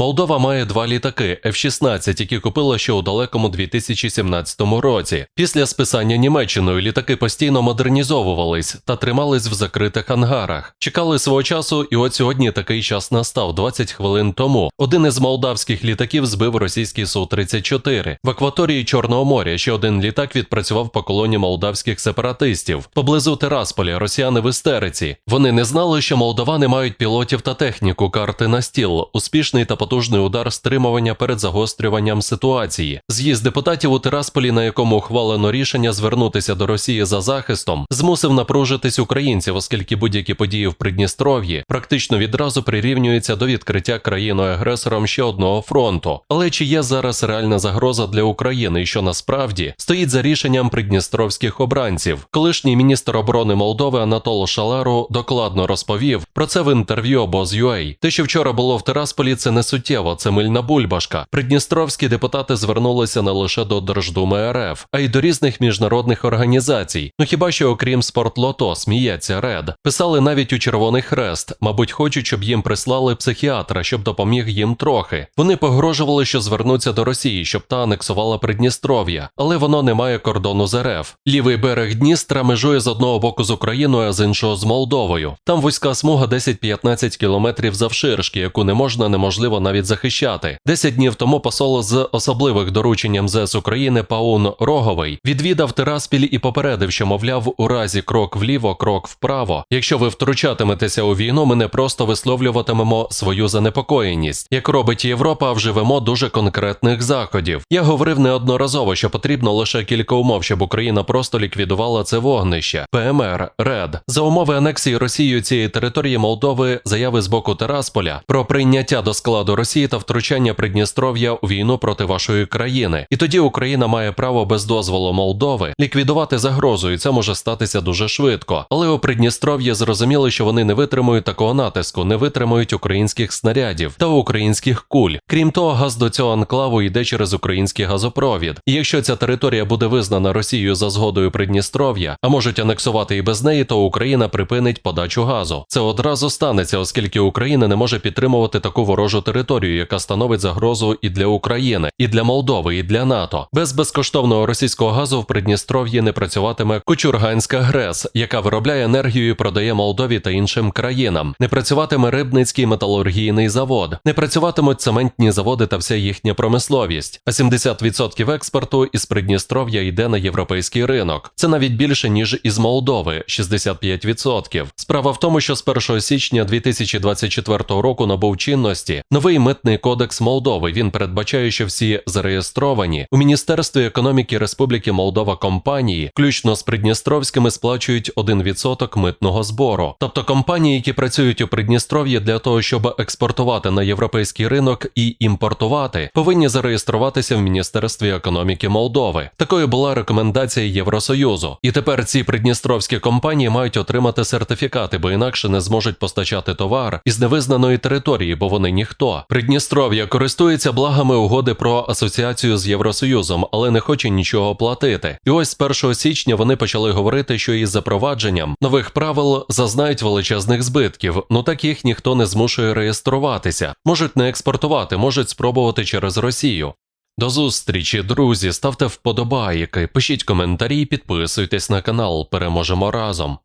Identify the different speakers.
Speaker 1: Молдова має два літаки F-16, які купила ще у далекому 2017 році. Після списання Німеччиною літаки постійно модернізовувались та тримались в закритих ангарах. Чекали свого часу, і от сьогодні такий час настав 20 хвилин тому. Один із молдавських літаків збив російський Су-34. В акваторії Чорного моря ще один літак відпрацював по колоні молдавських сепаратистів. Поблизу Терасполя росіяни в істериці. Вони не знали, що молдавани мають пілотів та техніку карти на стіл. Успішний та потужний удар стримування перед загострюванням ситуації. З'їзд депутатів у Тирасполі, на якому ухвалено рішення звернутися до Росії за захистом, змусив напружитись українців, оскільки будь-які події в Придністров'ї практично відразу прирівнюються до відкриття країною агресором ще одного фронту. Але чи є зараз реальна загроза для України, що насправді стоїть за рішенням придністровських обранців? Колишній міністр оборони Молдови Анатол Шалару докладно розповів про це в інтерв'ю Обоз.UA. Те, що вчора було в Тирасполі, це не суттєво, це мильна бульбашка. Придністровські депутати звернулися не лише до Держдуми РФ, а й до різних міжнародних організацій. Ну хіба що окрім спортлото, сміється Ред. Писали навіть у Червоний Хрест, мабуть, хочуть, щоб їм прислали психіатра, щоб допоміг їм трохи. Вони погрожували, що звернуться до Росії, щоб та анексувала Придністров'я, але воно не має кордону з РФ. Лівий берег Дністра межує з одного боку з Україною, а з іншого з Молдовою. Там вузька смуга 10-15 кілометрів завширшки, яку не можна неможливо навіть захищати. Десять днів тому посол з особливих доручень МЗС України Паун Роговий відвідав Тираспіль і попередив, що мовляв, у разі крок вліво, крок вправо. Якщо ви втручатиметеся у війну, ми не просто висловлюватимемо свою занепокоєність, як робить Європа, вживемо дуже конкретних заходів. Я говорив неодноразово, що потрібно лише кілька умов, щоб Україна просто ліквідувала це вогнище. ПМР РЕД за умови анексії Росією цієї території Молдови, заяви з боку Терасполя про прийняття до складу Росії та втручання Придністров'я у війну проти вашої країни. І тоді Україна має право без дозволу Молдови ліквідувати загрозу, і це може статися дуже швидко. Але у Придністров'ї зрозуміли, що вони не витримують такого натиску, не витримують українських снарядів та українських куль. Крім того, газ до цього анклаву йде через український газопровід. І якщо ця територія буде визнана Росією за згодою Придністров'я, а можуть анексувати і без неї, то Україна припинить подачу газу. Це одразу станеться, оскільки Україна не може підтримувати таку ворожу територію, яка становить загрозу і для України, і для Молдови, і для НАТО. Без безкоштовного російського газу в Придністров'ї не працюватиме Кучурганська ГРЕС, яка виробляє енергію і продає Молдові та іншим країнам. Не працюватиме рибницький металургійний завод, не працюватимуть цементні заводи та вся їхня промисловість. А 70% експорту із Придністров'я йде на європейський ринок. Це навіть більше ніж із Молдови 65%. Справа в тому, що з 1 січня 2024 року набув чинності новий митний кодекс Молдови. Він передбачає, що всі зареєстровані у Міністерстві економіки Республіки Молдова компанії, включно з Придністровськими, сплачують 1% митного збору. Тобто компанії, які працюють у Придністров'ї для того, щоб експортувати на європейський ринок і імпортувати, повинні зареєструватися в Міністерстві економіки Молдови. Такою була рекомендація Євросоюзу. І тепер ці придністровські компанії мають отримати сертифікати, бо інакше не зможуть постачати товар із невизнаної території, бо вони ніхто. Придністров'я користується благами угоди про асоціацію з Євросоюзом, але не хоче нічого платити. І ось з 1 січня вони почали говорити, що із запровадженням нових правил зазнають величезних збитків. Ну так їх ніхто не змушує реєструватися. Можуть не експортувати, можуть спробувати через Росію. До зустрічі, друзі. Ставте вподобайки, пишіть коментарі, підписуйтесь на канал. Переможемо разом.